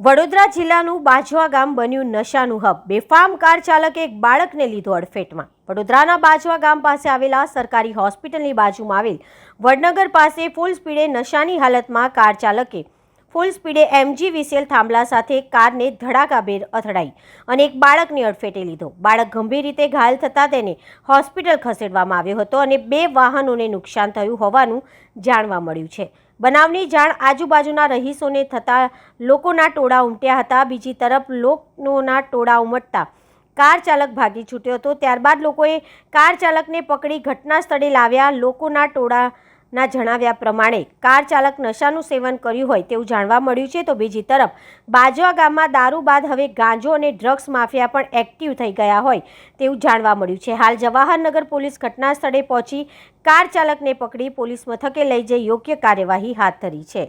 વડોદરા જિલ્લાનું બાજવા ગામ બન્યું નશાનું હબ. બેફામ કાર ચાલકે એક બાળકને લીધો અડફેટમાં. વડોદરાના બાજવા ગામ પાસે આવેલા સરકારી હોસ્પિટલની બાજુમાં આવેલ વડનગર પાસે ફૂલ સ્પીડે નશાની હાલતમાં કાર ચાલકે ફૂલ સ્પીડે એમજી વિસેલ થાંભલા સાથે કારને ધડાકાભેર અથડાઈ અને એક બાળકને અડફેટે લીધો. બાળક ગંભીર રીતે ઘાયલ થતાં તેને હોસ્પિટલ ખસેડવામાં આવ્યો હતો અને બે વાહનોને નુકસાન થયું હોવાનું જાણવા મળ્યું છે. બનાવની જાણ આજુબાજુના રહીશોને થતાં લોકોના ટોળા ઉમટ્યા હતા. બીજી તરફ લોકોના ટોળા ઉમટતા કાર ચાલક ભાગી છૂટ્યો હતો. ત્યારબાદ લોકોએ કાર ચાલકને પકડી ઘટના સ્થળે લાવ્યા. લોકોના ટોળાના જણાવ્યા પ્રમાણે કાર ચાલક નશાનું સેવન કર્યું હોય તેવું જાણવા મળ્યું છે તો બીજી તરફ બાજવા ગામમાં દારૂ બાદ હવે ગાંજો અને ડ્રગ્સ માફિયા પણ એક્ટિવ થઈ ગયા હોય તેવું જાણવા મળ્યું છે. હાલ જવાહરનગર પોલીસ ઘટના સ્થળે પહોંચી કાર ચાલકને પકડી પોલીસ મથકે લઈ જઈ યોગ્ય કાર્યવાહી હાથ ધરી છે.